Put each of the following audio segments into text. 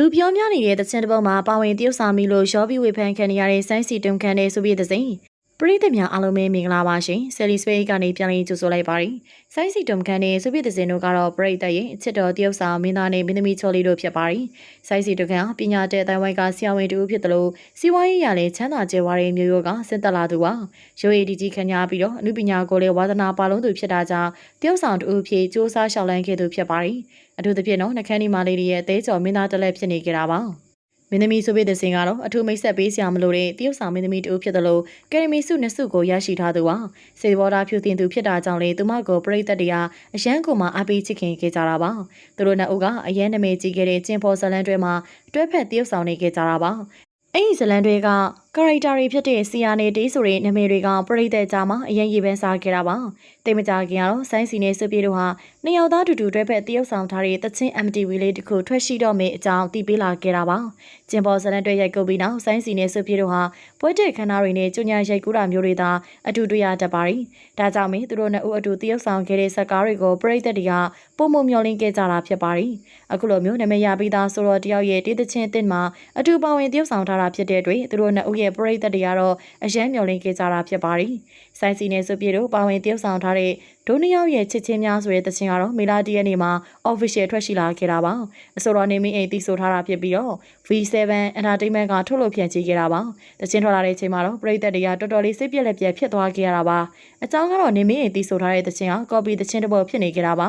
လူပြောများနေတဲ့တချင်တစ်ပုတ်မှာပါဝင်တရုတ်ဆောင်ပြီးလို့ရောပြီးဝေဖန်ခံနေရတဲ့ဆိုင်းစီတုံခန်တဲ့ဆိုပြတဲ့စိန် ပရိသတ်များအားလုံးပဲမင်္ဂလာပါရှင်ဆယ်လီစပိတ်ကနေပြန်လည်ကြိုဆိုလိုက်ပါရစေဆိုင်းစီတုံခန်တဲ့ဆိုပြတဲ့စိန်တို့ကတော့ပရိသတ်ရဲ့အချစ်တော်တရုတ်ဆောင်မင်းသားနဲ့မင်းသမီးချော်လေးတို့ဖြစ်ပါတယ်ဆိုင်းစီတုံခန်ပညာတဲ့အတိုင်းဝိုင်းကဆရာဝန်တူဖြစ်တယ်လို့စီးပွားရေးရလည်းချမ်းသာကြွယ်ဝတဲ့မျိုးရောကစင်တက်လာသူပါရိုးရည်ဒီကြီးခံညာပြီးတော့အမှုပညာကိုလည်းဝါသနာပါလုံးသူဖြစ်တာကြောင့်တရုတ်ဆောင်တူဖြစ်စ조사ရှောက်လန်းခဲ့သူဖြစ်ပါတယ်အထူးသဖြင့်တော့နှခမ်းဒီမာလေးတွေရဲ့အသေးချော်မင်းသားတစ်လက်ဖြစ်နေကြတာပါ မင်းသမီးဆိုပေတဲ့စင်ကတော့အထူးမိတ်ဆက်ပေးစရာမလိုတဲ့တရုတ်ဆောင်မင်းသမီးတူဖြစ်တယ်လို့ကယ်ဒမီစုနှစ်စုကိုရရှိထားသူပါစေဘောတာဖြူတင်သူဖြစ်တာကြောင့်လေသူမကိုပြိသက်တရားအရန်ကိုမှအပေးချစ်ခင်ခဲ့ကြတာပါသူတို့နှစ်ဦးကအရန်နာမည်ကြီးခဲ့တဲ့ကျင်ဖော်ဇလန်တွဲမှာတွဲဖက်တရုတ်ဆောင်နေခဲ့ကြတာပါအဲ့ဒီဇလန်တွေက ကာရိုက်တာတွေဖြစ်တဲ့စီယာနေတေးဆိုတဲ့နာမည်တွေကပြိသက်ကြားမှာအရင်ရေးပန်းစားခဲ့တာပါတိတ်မကြခင်ကတော့ဆိုင်းစီနဲ့စွပြေတို့ဟာနှစ်ယောက်သားတူတူတွဲဖက်တရုတ်ဆောင်ထားတဲ့တချင်း MTV လေးတစ်ခုထွက်ရှိတော့မယ့်အကြောင်းသိပေးလာခဲ့တာပါကျင်ပေါ်ဇလန်တွဲရိုက်ကုပ်ပြီးနောက်ဆိုင်းစီနဲ့စွပြေတို့ဟာပွဲတဲ့ခန်းသားတွေနဲ့ကျညာရိုက်ကူးတာမျိုးတွေသာအတူတွေ့ရတတ်ပါတယ်ဒါကြောင့်မင်းသူတို့နှစ်ဦးအတူတရုတ်ဆောင်ခဲ့တဲ့ဇက်ကားတွေကိုပြိသက်တွေကပုံမမျောလင်းခဲ့ကြတာဖြစ်ပါတယ်အခုလိုမျိုးနာမည်ရပြီးသားဆိုတော့တယောက်ရဲ့တေးသချင်းအစ်စ်မှာအတူပါဝင်တရုတ်ဆောင်ထားတာဖြစ်တဲ့အတွက်သူတို့နှစ်ဦးရဲ့ပြိသက်တွေကတော့အရန်မျောလင်းခဲ့ကြတာဖြစ်ပါတယ်ဆိုင်းစီနဲ့စွပြေတို့ပါဝင်တရုတ်ဆောင်ထားတဲ့ဒိုနီယောက်ရဲ့ချစ်ချင်းများဆိုတဲ့တခြင်းကတော့မေလာတီရဲ့နေမှာ official ထွက်ရှိလာခဲ့တာပါအဆိုတော်နေမင်းအိမ်တီးဆိုထားတာဖြစ်ပြီးတော့ V7 Entertainment ကထုတ်လုပ်ပြန်ကြည့်ခဲ့တာပါတခြင်းထွက်လာတဲ့အချိန်မှာတော့ပရိသတ်တွေကတော်တော်လေးစိတ်ပြက်လက်ပြက်ဖြစ်သွားခဲ့ရတာပါအကြောင်းကတော့နေမင်းအိမ်တီးဆိုထားတဲ့တခြင်းက copy တခြင်းတစ်ပုဒ်ဖြစ်နေခဲ့တာပါ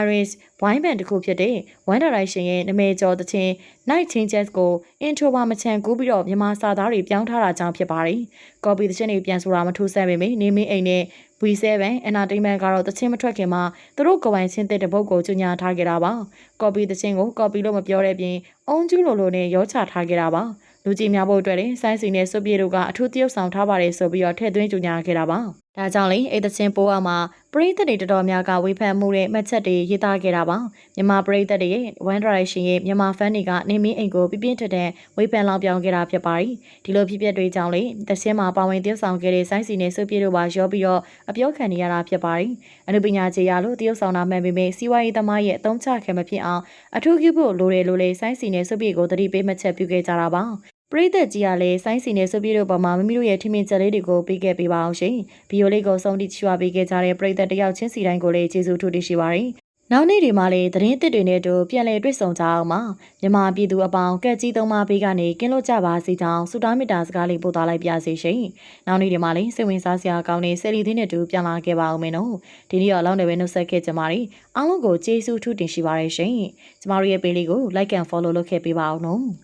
Iris ဝိုင်းဘန်တစ်ခုဖြစ်တဲ့ One Direction ရဲ့နာမည်ကျော်သချင်း Night Changes ကို intro မှာမချန်ကူးပြီးတော့မြန်မာစာသားတွေပြောင်းထားတာကြောင့်ဖြစ်ပါတယ်။ copy သချင်းတွေပြန်ဆိုတာမထူးဆန်းပေမယ့်နေမင်းအိမ်နဲ့ V7 Entertainment ကတော့သချင်းမထွက်ခင်မှာသူတို့ကိုယ်ပိုင်ချင်းတဲ့တပုတ်ကိုကြေညာထားခဲ့တာပါ။ copy သချင်းကို copy လို့မပြောတဲ့ပြင်အုံကျူးလိုလိုနဲ့ရောချထားခဲ့တာပါ။လူကြီးများဖို့အတွက်လည်းဆိုင်းစီနဲ့စွပ်ပြေတို့ကအထူးတရုပ်ဆောင်ထားပါတယ်ဆိုပြီးတော့ထည့်သွင်းကြေညာခဲ့တာပါ။ ဒါကြောင့်လေအဲ့သချင်းပိုးအောင်မှာပရိသတ်တွေတော်တော်များကဝေဖန်မှုတဲ့မှတ်ချက်တွေရေးသားခဲ့တာပါမြန်မာပရိသတ်တွေရဲ့ One Direction ရဲ့မြန်မာ fan တွေကနေမင်းအိမ်ကိုပြပြထန်ထန်ဝေဖန်လောင်ပြောင်ခဲ့တာဖြစ်ပါတယ်ဒီလိုဖြစ်ပျက်တွေကြောင့်လေသချင်းမှာပါဝင်တရုပ်ဆောင်ခဲ့တဲ့ဆိုင်းစီနဲ့စွပ်ပြေတို့ပါရောပြီးတော့အပြောခံနေရတာဖြစ်ပါတယ်အနုပညာခြေရလို့တရုပ်ဆောင်တာမှန်ပေမဲ့စီးပွားရေးသမားရဲ့အသုံးချခံမဖြစ်အောင်အထူးပြုဖို့လိုတယ်လို့လေဆိုင်းစီနဲ့စွပ်ပြေကိုသတိပေးမှတ်ချက်ပြုခဲ့ကြတာပါ ပရိသတ်ကြီးကလည်းဆိုင်းစီနဲ့ဆိုပြတို့ပေါ်မှာမိမိတို့ရဲ့ထိမင်ချက်လေးတွေကိုပေးခဲ့ပေးပါအောင်ရှင်။ဗီဒီယိုလေးကိုဆုံးထိချွာပေးခဲ့ကြတဲ့ပရိသတ်တယောက်ချင်းစီတိုင်းကိုလည်းကျေးဇူးထူးတင်ရှိပါရစေ။နောက်နေ့တွေမှာလည်းသတင်းအသစ်တွေနဲ့အတူပြန်လည်တွေ့ဆုံကြအောင်ပါ။မြန်မာပြည်သူအပေါင်းကက်ကြီးသုံးပါးဘေးကနေကင်းလွတ်ကြပါစေကြောင်းဆုတောင်းမေတ္တာစကားလေးပို့သလိုက်ပါစေရှင်။နောက်နေ့တွေမှာလည်းစိတ်ဝင်စားစရာကောင်းတဲ့ဆယ်လီသင်းနဲ့တူပြန်လာခဲ့ပါအောင်မယ်နော်။ဒီနေ့တော့အလောင်းတွေပဲနှုတ်ဆက်ခဲ့ကြပါရီ။အားလုံးကိုကျေးဇူးထူးတင်ရှိပါရရှင်။ကျမတို့ရဲ့ပေလေးကို like and follow လုပ်ခဲ့ပေးပါအောင်နော်။